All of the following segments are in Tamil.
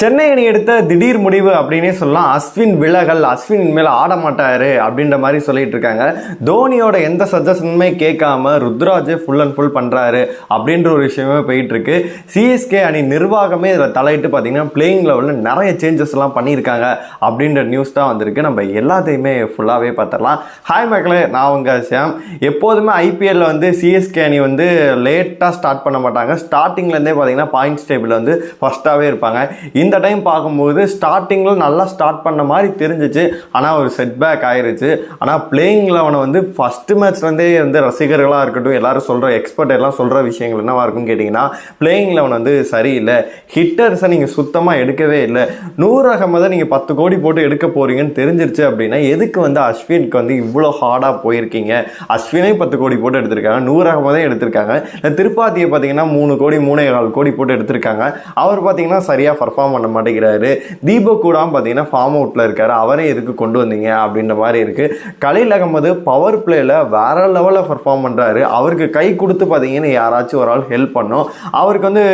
சென்னை அணி எடுத்த திடீர் முடிவு அப்படின்னே சொல்லலாம். அஸ்வின் விலகல் அஸ்வின் மேலே ஆட மாட்டாரு அப்படின்ற மாதிரி சொல்லிட்டு இருக்காங்க. தோனியோட எந்த சஜஷனுமே கேட்காம ருத்ராஜ் ஃபுல் அண்ட் ஃபுல் பண்ணுறாரு அப்படின்ற ஒரு விஷயமே போயிட்டு இருக்கு. சிஎஸ்கே அணி நிர்வாகமே இதில் தலையிட்டு பார்த்தீங்கன்னா பிளேயிங் லெவலில் நிறைய சேஞ்சஸ் எல்லாம் பண்ணியிருக்காங்க அப்படின்ற நியூஸ் தான் வந்திருக்கு. நம்ம எல்லாத்தையுமே ஃபுல்லாகவே பார்த்துடலாம். ஹாய் மக்களே நான் உங்க சியாம் எப்போதுமே ஐபிஎல்ல வந்து சிஎஸ்கே அணி வந்து லேட்டாக ஸ்டார்ட் பண்ண மாட்டாங்க. ஸ்டார்டிங்லேருந்தே பார்த்தீங்கன்னா பாயிண்ட்ஸ் டேபிள் வந்து ஃபஸ்ட்டாகவே இருப்பாங்க. இந்த இந்த டைம் பார்க்கும்போது ஸ்டார்டிங்கில் நல்லா ஸ்டார்ட் பண்ண மாதிரி தெரிஞ்சிச்சு. ஆனால் ஒரு செட் பேக் ஆயிருச்சு ஆனால் பிளேயிங் லெவனை வந்து ஃபஸ்ட்டு மேட்ச்லேருந்தே வந்து ரசிகர்களாக இருக்கட்டும் எல்லாரும் சொல்கிற எக்ஸ்பர்ட் எல்லாம் சொல்கிற விஷயங்கள் என்னவா இருக்குன்னு கேட்டிங்கன்னா பிளேயிங் லெவன் வந்து சரியில்லை. ஹிட்டர்ஸை நீங்கள் சுத்தமாக எடுக்கவே இல்லை. நூறு அகமதை நீங்கள் பத்து கோடி போட்டு எடுக்க போகிறீங்கன்னு தெரிஞ்சிருச்சு அப்படின்னா எதுக்கு வந்து அஸ்வினுக்கு வந்து இவ்வளோ ஹார்டாக போயிருக்கீங்க? அஸ்வினே பத்து கோடி போட்டு எடுத்திருக்காங்க நூறு அகமதே எடுத்திருக்காங்க. இந்த திருப்பாத்தியை பார்த்தீங்கன்னா மூணு கோடி மூணே கால் கோடி போட்டு எடுத்திருக்காங்க. அவர் பார்த்தீங்கன்னா சரியாக பர்ஃபார்ம் பண்ண மாட்டேங்கிறாரு. தீபக் கூட பார்த்தீங்கன்னா ஃபார்ம் அவுட்டில் இருக்கார். அவரே எதுக்கு கொண்டு வந்தீங்க அப்படின்ற மாதிரி இருக்கு. கலையில் அகமது பவர் பிளேயில் வேற லெவலில் பர்ஃபார்ம் பண்ணுறாரு அவருக்கு கை கொடுத்து பார்த்தீங்கன்னா யாராச்சும் ஒரு ஆள் ஹெல்ப் பண்ணும். அவருக்கு வந்து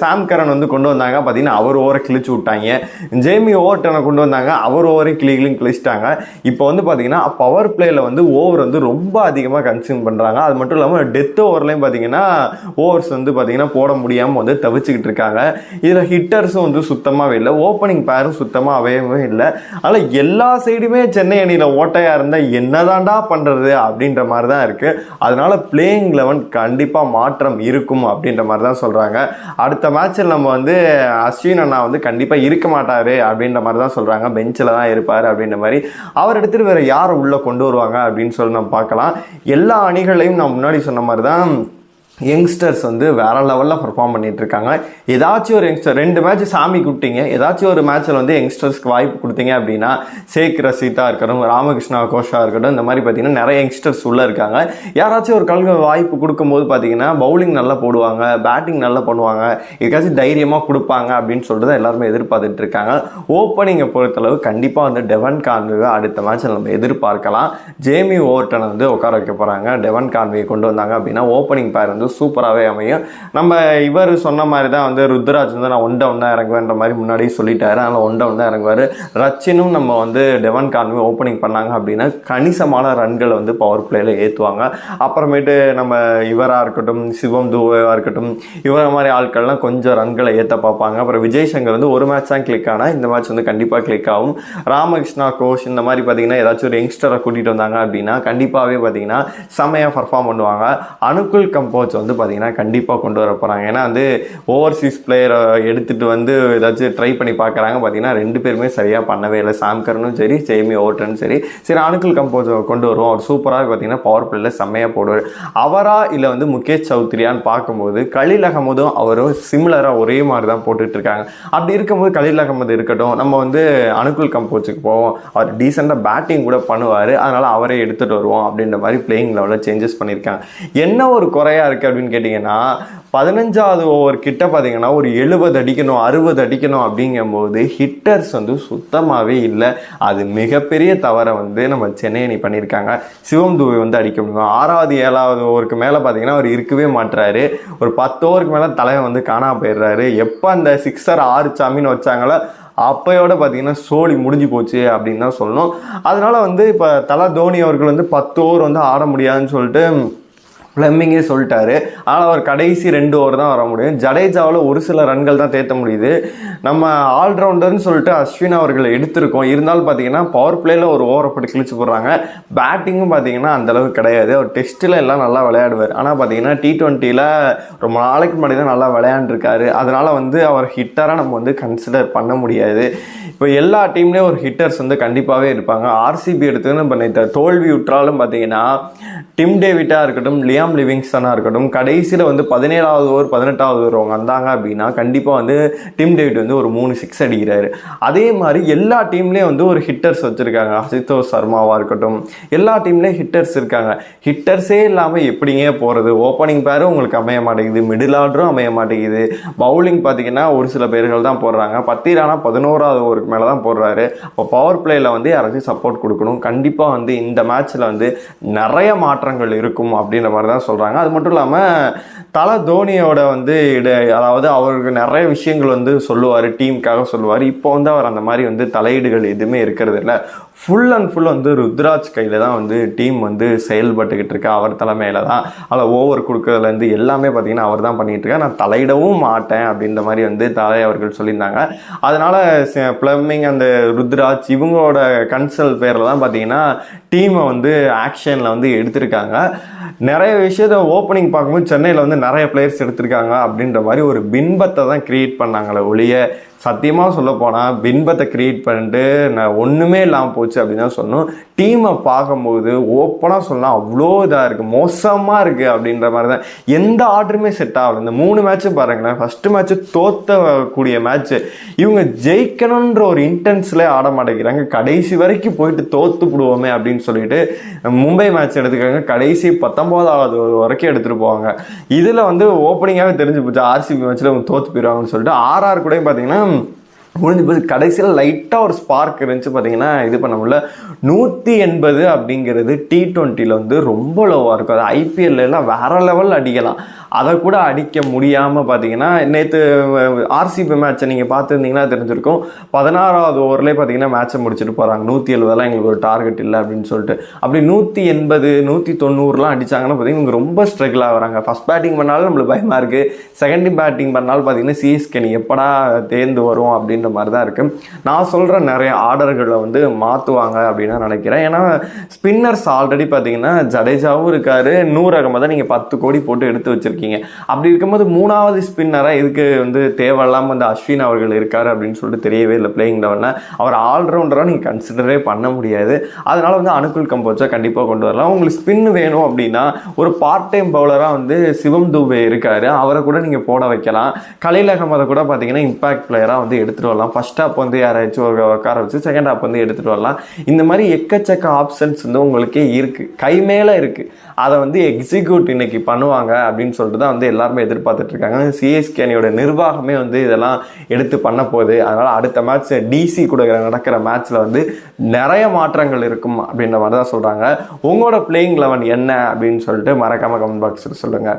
சாம் கரன் வந்து கொண்டு வந்தாங்க. பார்த்தீங்கன்னா அவர் ஓவரை கிழிச்சு விட்டாங்க. ஜேமி ஓவர்டனை கொண்டு வந்தாங்க. அவர் ஓவரை கிளி கிழிச்சிட்டாங்க. இப்போ வந்து பார்த்தீங்கன்னா பவர் பிளேயில் வந்து ஓவர் வந்து ரொம்ப அதிகமாக கன்சியூம் பண்ணுறாங்க அது மட்டும் இல்லாமல் டெத் ஓவர்லையும் பார்த்தீங்கன்னா ஓவர்ஸ் வந்து பார்த்தீங்கன்னா போட முடியாமல் வந்து தவிச்சுக்கிட்டு இருக்காங்க. இதில் ஹிட்டர்ஸும் வந்து சுத்தமாகவே இல்லை. ஓப்பனிங் பேரும் சுத்தமாகவே இல்லை. ஆனால் எல்லா சைடுமே சென்னை அணியில் ஓட்டையாக இருந்தால் என்னதான்டா பண்ணுறது அப்படின்ற மாதிரி தான் இருக்குது அதனால் பிளேயிங் லெவன் கண்டிப்பாக மாற்றம் இருக்கும் அப்படின்ற மாதிரி தான் சொல்கிறாங்க அடுத்த மேட்ச்சில் நம்ம வந்து அஸ்வின் அண்ணா வந்து கண்டிப்பாக இருக்க மாட்டார் அப்படின்ற மாதிரி தான் சொல்கிறாங்க பெஞ்சில் தான் இருப்பார் அப்படின்ற மாதிரி. அவர் எடுத்துகிட்டு வேறு யாரை உள்ளே கொண்டு வருவாங்க அப்படின்னு சொல்லி நம்ம பார்க்கலாம். எல்லா அணிகளையும் நான் முன்னாடி சொன்ன மாதிரி தான் யங்ஸ்டர்ஸ் வந்து வேற லெவலில் பர்ஃபார்ம் பண்ணிட்டு இருக்காங்க ஏதாச்சும் ஒரு யங்ஸ்டர் ரெண்டு மேட்ச் சாமி கூப்பிட்டீங்க ஏதாச்சும் ஒரு மேட்ச்சில் வந்து யங்ஸ்டர்ஸ்க்கு வாய்ப்பு கொடுத்தீங்க அப்படின்னா சேக் ரசீதா இருக்கட்டும் ராமகிருஷ்ணா கோஷா இருக்கட்டும் இந்த மாதிரி பார்த்தீங்கன்னா நிறைய யங்ஸ்டர்ஸ் உள்ளே இருக்காங்க. யாராச்சும் ஒரு கல்வி வாய்ப்பு கொடுக்கும்போது பார்த்தீங்கன்னா பவுலிங் நல்லா போடுவாங்க பேட்டிங் நல்லா பண்ணுவாங்க எதுக்காச்சும் தைரியமாக கொடுப்பாங்க அப்படின்னு சொல்லிட்டு தான் எல்லாருமே எதிர்பார்த்துட்டு இருக்காங்க. ஓப்பனிங்கை பொறுத்தளவு கண்டிப்பாக வந்து டெவன் கான்வே அடுத்த மேட்ச்சில் நம்ம எதிர்பார்க்கலாம். ஜேமி ஓவர்டனை வந்து உட்கார வைக்க போகிறாங்க டெவன் கான்வே கொண்டு வந்தாங்க அப்படின்னா ஓப்பனிங் பேர் வந்து சூப்பராகவே அமையும். நம்ம இவர் சொன்ன மாதிரி தான் வந்து ருத்ராஜ் வந்து நான் ஒன் டவுன் தான் இறங்குவேன்ற மாதிரி முன்னாடி சொல்லிட்டாரு. அதனால் ஒன் டவுன் தான் இறங்குவார். ரச்சினும் நம்ம வந்து டெவன் கான்வே ஓப்பனிங் பண்ணாங்க அப்படின்னா கணிசமான ரன்களை வந்து பவர் பிளேயில் ஏற்றுவாங்க அப்புறமேட்டு நம்ம இவராக இருக்கட்டும் சிவம் துவாக இருக்கட்டும் இவர மாதிரி ஆட்கள்லாம் கொஞ்சம் ரன்களை ஏற்ற பார்ப்பாங்க. அப்புறம் விஜய் சங்கர் வந்து ஒரு மேட்ச் தான் கிளிக் ஆனால் இந்த மேட்ச் வந்து கண்டிப்பாக கிளிக் ஆகும். ராமகிருஷ்ணா கோஷ் இந்த மாதிரி பார்த்தீங்கன்னா ஏதாச்சும் ஒரு யங்ஸ்டரை கூட்டிகிட்டு வந்தாங்க அப்படின்னா கண்டிப்பாகவே பார்த்தீங்கன்னா செமையாக பர்ஃபார்ம் பண்ணுவாங்க. அனுகுல் கோச் வந்து பார்த்தீங்கன்னா கண்டிப்பாக கொண்டு வர போகிறாங்க ஏன்னா வந்து ஓவர்சீஸ் பிளேயரை எடுத்துகிட்டு வந்து ஏதாச்சும் ட்ரை பண்ணி பார்க்குறாங்க பார்த்தீங்கன்னா ரெண்டு பேருமே சரியாக பண்ணவே இல்லை. சாம்கரனும் சரி ஜெய்மி ஓட்டனும் சரி. சரி அனுகுல் கம்போஸ் கொண்டு வருவோம். அவர் சூப்பராக பார்த்தீங்கன்னா பவர் பிளேயில் செம்மையாக போடுவார். அவரா இல்லை வந்து முகேஷ் சௌத்ரியான்னு பார்க்கும்போது கலீல் அகமதும் அவரும் சிமிலராக ஒரே மாதிரி தான் போட்டுட்டு இருக்காங்க. அப்படி இருக்கும்போது கலீல் அகமது இருக்கட்டும் நம்ம வந்து அனுகுல் கம்போச்சுக்கு போவோம். அவர் டீசெண்டாக பேட்டிங் கூட பண்ணுவார். அதனால் அவரே எடுத்துகிட்டு வருவோம் அப்படின்ற மாதிரி பிளேயிங் லெவலில் சேஞ்சஸ் பண்ணியிருக்காங்க. என்ன ஒரு குறையாக இருக்குது அப்படின்னு கேட்டிங்கன்னா பதினஞ்சாவது ஓவர் கிட்ட பார்த்தீங்கன்னா ஒரு எழுபது அடிக்கணும் அறுபது அடிக்கணும் அப்படிங்கும்போது ஹிட்டர்ஸ் வந்து சுத்தமாகவே இல்லை. அது மிகப்பெரிய தவறை வந்து நம்ம சென்னை அணி பண்ணியிருக்காங்க. சிவம் தூவை வந்து அடிக்க முடியும். ஆறாவது ஏழாவது ஓவருக்கு மேலே பார்த்தீங்கன்னா அவர் இருக்கவே மாட்டுறாரு ஒரு பத்து ஓவருக்கு மேலே தலைவன் வந்து காணாம போயிடுறாரு. எப்போ அந்த சிக்ஸர் ஆறு சாமின்னு வச்சாங்களோ அப்பையோட பார்த்தீங்கன்னா சோழி முடிஞ்சு போச்சு அப்படின்னு தான் சொல்லணும். அதனால் வந்து இப்போ தலா தோனி அவர்கள் வந்து பத்து ஓவர் வந்து ஆட முடியாதுன்னு சொல்லிட்டு பிளம்மிங்கே சொல்லிட்டாரு. ஆனால் அவர் கடைசி ரெண்டு ஓவர் தான் வர முடியும். ஜடேஜாவில் ஒரு சில ரன்கள் தான் தேர்த்த முடியுது. நம்ம ஆல்ரவுண்டர்னு சொல்லிட்டு அஸ்வின் அவர்களை எடுத்திருக்கோம். இருந்தாலும் பார்த்தீங்கன்னா பவர் பிளேயில் ஒரு ஓவரை போட்டு கிழிச்சு போடுறாங்க. பேட்டிங்கும் பார்த்தீங்கன்னா அந்தளவுக்கு கிடையாது. அவர் டெஸ்ட்டில் எல்லாம் நல்லா விளையாடுவார். ஆனால் பார்த்தீங்கன்னா டி ட்வெண்ட்டியில் ரொம்ப நாளைக்கு முன்னாடி தான் நல்லா விளையாண்டுருக்காரு. அதனால் வந்து அவர் ஹிட்டராக நம்ம வந்து கன்சிடர் பண்ண முடியாது. இப்போ எல்லா டீம்லேயும் ஒரு ஹிட்டர்ஸ் வந்து கண்டிப்பாகவே இருப்பாங்க. ஆர்சிபி எடுத்துன்னு நம்ம நேற்று தோல்வி விட்டாலும் பார்த்தீங்கன்னா டிம் டேவிட்டாக இருக்கட்டும் லியாம் லிவிங்ஸ்டனாக இருக்கட்டும் கடைசியில் வந்து பதினேழாவது ஓவர் பதினெட்டாவது ஓவர் அவங்க வந்தாங்க அப்படின்னா கண்டிப்பாக வந்து டிம் டேவிட் வந்து ஒரு மூணு சிக்ஸ் அடிக்கிறாரு. அதே மாதிரி எல்லா டீம்லேயும் வந்து ஒரு ஹிட்டர்ஸ் வச்சுருக்காங்க. அசிதோஷ் சர்மாவாக இருக்கட்டும் எல்லா டீம்லேயும் ஹிட்டர்ஸ் இருக்காங்க. ஹிட்டர்ஸே இல்லாமல் எப்படிங்க போகிறது ஓப்பனிங் பேரும் உங்களுக்கு அமைய மாட்டேங்குது மிடில் ஆர்டரும் அமைய மாட்டேங்குது. பவுலிங் பார்த்தீங்கன்னா ஒரு சில பேர்கள் தான் போடுறாங்க. பத்திரானா பதினோராவது ஓவருக்கு மேலே தான் போடுறாரு. அப்போ பவர் பிளேயில் வந்து யாராச்சும் சப்போர்ட் கொடுக்கணும். கண்டிப்பாக வந்து இந்த மேட்ச்சில் வந்து நிறைய மாற்றங்கள் இருக்கும் அப்படின்ற மாதிரி தான் தான் சொல்கிறாங்க அது மட்டும் இல்லாமல் தலை தோனியோட வந்து இட அதாவது அவருக்கு நிறைய விஷயங்கள் வந்து சொல்லுவார் டீமுக்காக சொல்லுவார். இப்போ வந்து அவர் அந்த மாதிரி வந்து தலையீடுகள் எதுவுமே இருக்கிறது இல்லை. ஃபுல் அண்ட் ஃபுல் வந்து ருத்ராஜ் கையில் தான் வந்து டீம் வந்து செயல்பட்டுக்கிட்டு இருக்கு. அவர் தலைமையில் தான். அதில் ஓவர் கொடுக்கறதுலேருந்து எல்லாமே பார்த்தீங்கன்னா அவர் தான் பண்ணிகிட்டு இருக்கார். நான் தலையிடவும் மாட்டேன் அப்படின்ற மாதிரி வந்து தலை அவர்கள் சொல்லியிருந்தாங்க. அதனால் ப்ளம்மிங் அந்த ருத்ராஜ் இவங்களோட கன்சல் பேரில் தான் பார்த்தீங்கன்னா டீமை வந்து ஆக்ஷனில் வந்து எடுத்திருக்காங்க. நிறைய விஷயத்த ஓப்பனிங் பார்க்கும்போது சென்னையில் வந்து நிறைய பிளேயர்ஸ் எடுத்திருக்காங்க அப்படின்ற மாதிரி ஒரு பின்பத்தை தான் க்ரியேட் பண்ணாங்களே ஒழிய சத்தியமாக சொல்லப்போனால் பின்பத்தை க்ரியேட் பண்ணிட்டு நான் ஒன்றுமே இல்லாமல் போச்சு அப்படின்னு தான் சொன்னோம் டீமை பார்க்கும்போது ஓப்பனாக சொல்லலாம் அவ்வளோ இதாக இருக்குது மோசமாக இருக்குது அப்படின்ற மாதிரி தான். எந்த ஆர்டருமே செட் ஆகலை. இந்த மூணு மேட்ச்சு பாருங்களேன். ஃபஸ்ட்டு மேட்ச்சு தோற்றக்கூடிய மேட்ச்சு இவங்க ஜெயிக்கணுன்ற ஒரு இன்டென்ஸில் ஆட மாட்டேங்கிறாங்க. கடைசி வரைக்கும் போயிட்டு தோற்று விடுவோமே அப்படின்னு சொல்லிட்டு மும்பை மேட்ச் எடுத்துக்காங்க. கடைசி பத்தொம்போதாவது வரைக்கும் எடுத்துகிட்டு போவாங்க. இதில் வந்து ஓப்பனிங்காகவே தெரிஞ்சு போச்சு. ஆர்சிபி மேட்ச்சில் அவங்க தோற்று போயிடுவாங்கன்னு சொல்லிட்டு ஆர்ஆர் கூட பார்த்தீங்கன்னா முடிஞ்சு போய் கடைசியில் லைட்டாக ஒரு ஸ்பார்க் இருந்துச்சு பார்த்தீங்கன்னா இது பண்ண முடியல. நூற்றி எண்பது அப்படிங்கிறது டி ட்வெண்ட்டியில் வந்து ரொம்ப லோவாக இருக்கும். அது ஐபிஎல்லாம் வேறு வேற லெவல் அடிக்கலாம். அதை கூட அடிக்க முடியாமல் பார்த்தீங்கன்னா நேற்று ஆர்சிபி மேட்ச்சை நீங்கள் பார்த்துருந்தீங்கன்னா தெரிஞ்சிருக்கும். பதினாறாவது ஓவர்லேயே பார்த்தீங்கன்னா மேட்ச்சை முடிச்சுட்டு போகிறாங்க நூற்றி எழுபதெல்லாம் எங்களுக்கு ஒரு டார்கெட் இல்லை அப்படின்னு சொல்லிட்டு. அப்படி நூற்றி எண்பது நூற்றி தொண்ணூறுலாம் அடித்தாங்கன்னா பார்த்தீங்கன்னா ரொம்ப ஸ்ட்ரகிள் ஆகிறாங்க ஃபஸ்ட் பேட்டிங் பண்ணாலும் நம்மளுக்கு பயமாக இருக்குது செகண்ட் பேட்டிங் பண்ணாலும் பார்த்தீங்கன்னா சிஎஸ்கே நீ எப்படா தேர்ந்து வரும் அப்படின்ற மாதிரி தான் இருக்குது நான் சொல்கிற நிறைய ஆர்டர்களை வந்து மாற்றுவாங்க அப்படின்னு நான் நினைக்கிறேன். ஏன்னா ஸ்பின்னர்ஸ் ஆல்ரெடி பார்த்தீங்கன்னா ஜடேஜாவும் இருக்காரு. நூறு அகமதை நீங்கள் பத்து கோடி போட்டு எடுத்து வச்சுருக்கீங்க. அப்படி இருக்கும்போது மூணாவது ஸ்பின்னராக இதுக்கு வந்து தேவையில்லாமல் அந்த அஸ்வின் அவர்கள் இருக்கார் அப்படின்னு சொல்லிட்டு தெரியவே இல்லை பிளேயிங் லெவலில் அவர் ஆல்ரவுண்டராக நீங்கள் கன்சிடரே பண்ண முடியாது. அதனால வந்து அனுகுல் கம்போச்சா கண்டிப்பாக கொண்டு வரலாம். உங்களுக்கு ஸ்பின் வேணும் அப்படின்னா ஒரு பார்ட் டைம் பவுலராக வந்து சிவம் தூபே இருக்கார். அவரை கூட நீங்கள் போட வைக்கலாம். கலையில் அகமதை கூட பார்த்தீங்கன்னா இம்பாக்ட் பிளேயராக வந்து எடுத்துகிட்டு வரலாம். ஃபர்ஸ்ட் ஹாப் வந்து யாராச்சும் ஒரு உட்கார வச்சு செகண்ட் ஹாப் வந்து எடுத்துகிட்டு வரலாம். இந்த மாதிரி எக்கச்சக்க ஆப்ஷன்ஸ் வந்து உங்களுக்கே இருக்குது கை மேலே இருக்குது அதை வந்து எக்ஸிக்யூட் இன்னைக்கு பண்ணுவாங்க அப்படின்னு சொல்லிட்டு தான் வந்து எல்லாருமே எதிர்பார்த்துட்டு இருக்காங்க சிஎஸ்கே அணியோட நிர்வாகமே வந்து இதெல்லாம் எடுத்து பண்ண போகுது. அதனால அடுத்த மேட்ச் டிசி கூட நடக்கிற மேட்ச்ல வந்து நிறைய மாற்றங்கள் இருக்கும் அப்படின்ற மாதிரி தான் சொல்றாங்க. உங்களோட பிளேயிங் லெவன் என்ன அப்படின்னு சொல்லிட்டு மறக்காம கமெண்ட் பாக்ஸில் சொல்லுங்க.